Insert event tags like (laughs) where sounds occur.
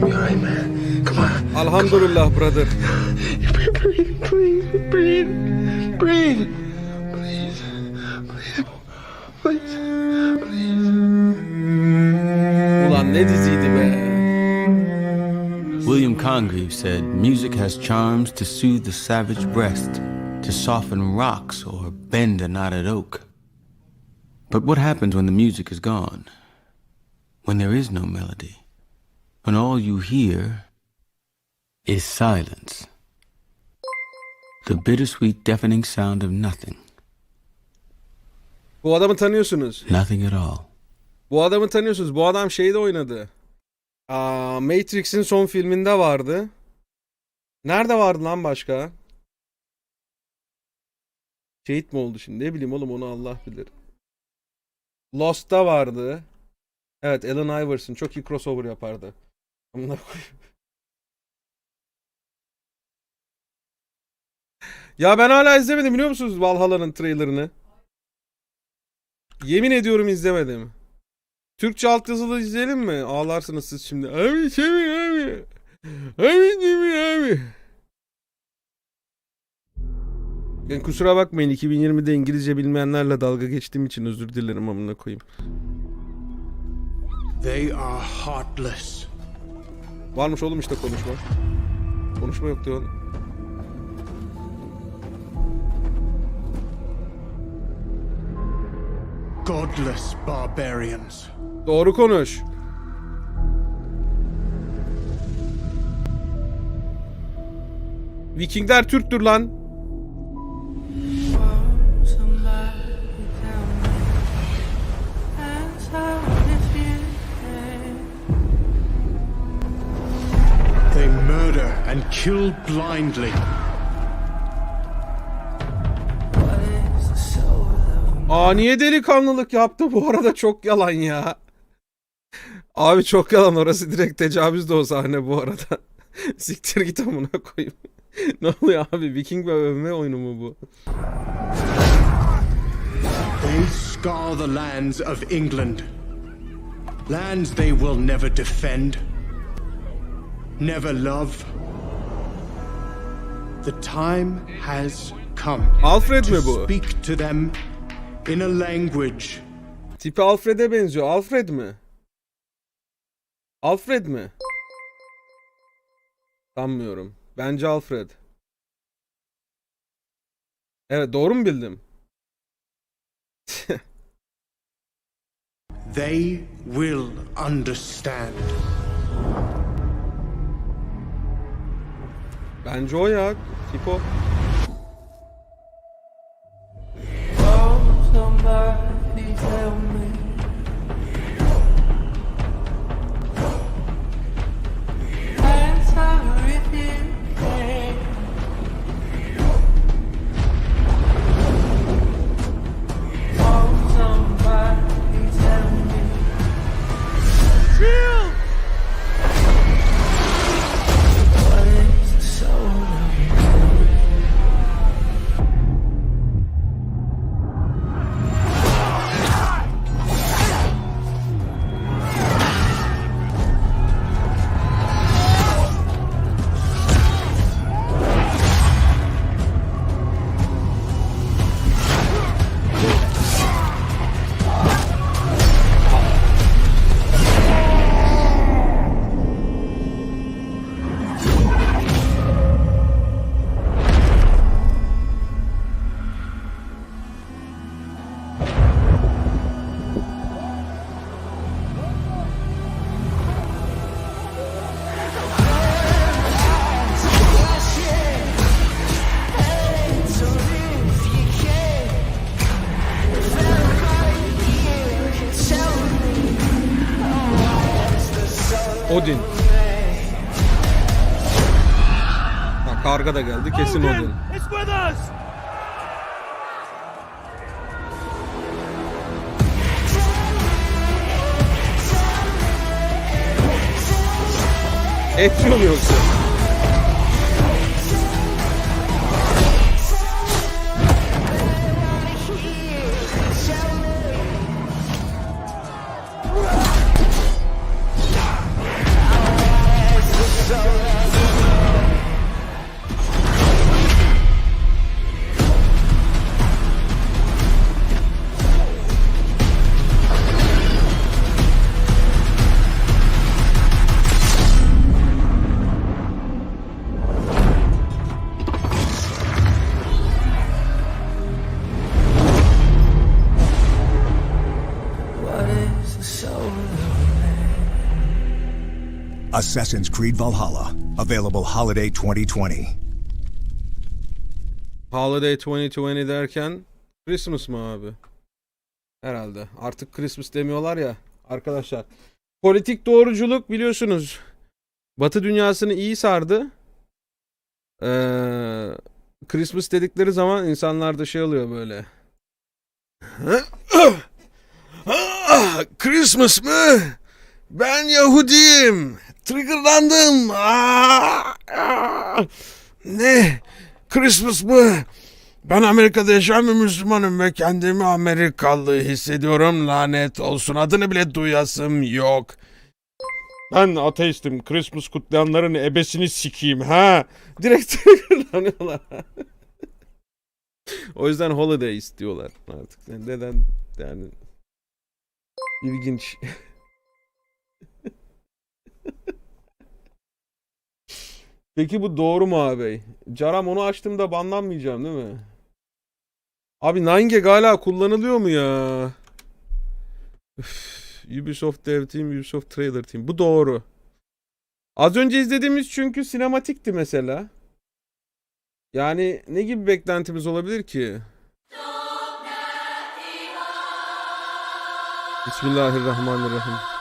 gonna be alright, man. Come on. Elhamdülillah brother. breathe, breathe, breathe, breathe. Please, please, please, please. Ulan ne diziydi be. William Congreve said music has charms to soothe the savage breast, to soften rocks or bend a knotted oak. But what happens when the music is gone? When there is no melody? When all you hear is silence? The bittersweet, deafening sound of nothing. Bu adamı tanıyorsunuz. Nothing at all. Bu adamı tanıyorsunuz. Bu adam şeyde oynadı. Aa, Matrix'in son filminde vardı. Nerede vardı lan başka? Şehit mi oldu şimdi? Ne bileyim oğlum onu Allah bilir. Lost'ta vardı. Evet Alan Iverson çok iyi crossover yapardı. Amına koyayım. (laughs) Ya ben hala izlemedim biliyor musunuz Valhalla'nın trailerını? Yemin ediyorum izlemedim. Türkçe altyazılı izleyelim mi? Ağlarsınız siz şimdi. Abi Cemil abi. Abi Cemil abi. Yani kusura bakmayın 2020'de İngilizce bilmeyenlerle dalga geçtiğim için özür dilerim amına koyayım. They are heartless. Varmış oğlum işte konuşma. Konuşma yok diyor. Godless barbarians. Doğru konuş. Vikingler Türktür lan. And kill blindly. Aa niye delikanlılık yaptı bu arada çok yalan ya. Abi çok yalan orası direkt tecavüz de o sahne bu arada. (laughs) Siktir git amına koyayım. (laughs) ne oluyor abi Viking ve övme oyunu mu bu? They scar the lands of England. Lands they will never defend, never love. The time has come Alfred mi bu? speak to them in a language Tipi Alfred'e benziyor. Alfred mi? Alfred mi? Sanmıyorum. Bence Alfred. Evet doğru mu bildim? (laughs) they will understand. Bence o ya. Tip Odin. Ha, karga da geldi. Kesin Odin. Etmiyor mu yoksa? so lonely. Assassin's Creed Valhalla, available holiday 2020. Holiday 2020 derken Christmas mı abi? Herhalde. Artık Christmas demiyorlar ya arkadaşlar. Politik doğruculuk biliyorsunuz. Batı dünyasını iyi sardı. Ee, Christmas dedikleri zaman insanlarda şey oluyor böyle. (laughs) Christmas mı? Ben Yahudiyim. Triggerlandım. Aa, aa. Ne? Christmas mı? Ben Amerika'da yaşayan bir Müslümanım ve kendimi Amerikalı hissediyorum. Lanet olsun. Adını bile duyasım yok. Ben ateistim. Christmas kutlayanların ebesini sikeyim ha. Direkt (laughs) triggerlanıyorlar. o yüzden holiday istiyorlar artık. Neden yani ilginç. (laughs) Peki bu doğru mu abi? Caram onu açtığımda banlanmayacağım değil mi? Abi 9gag hala kullanılıyor mu ya? Üf, Ubisoft Dev Team, Ubisoft Trailer Team. Bu doğru. Az önce izlediğimiz çünkü sinematikti mesela. Yani ne gibi beklentimiz olabilir ki? Bismillahirrahmanirrahim.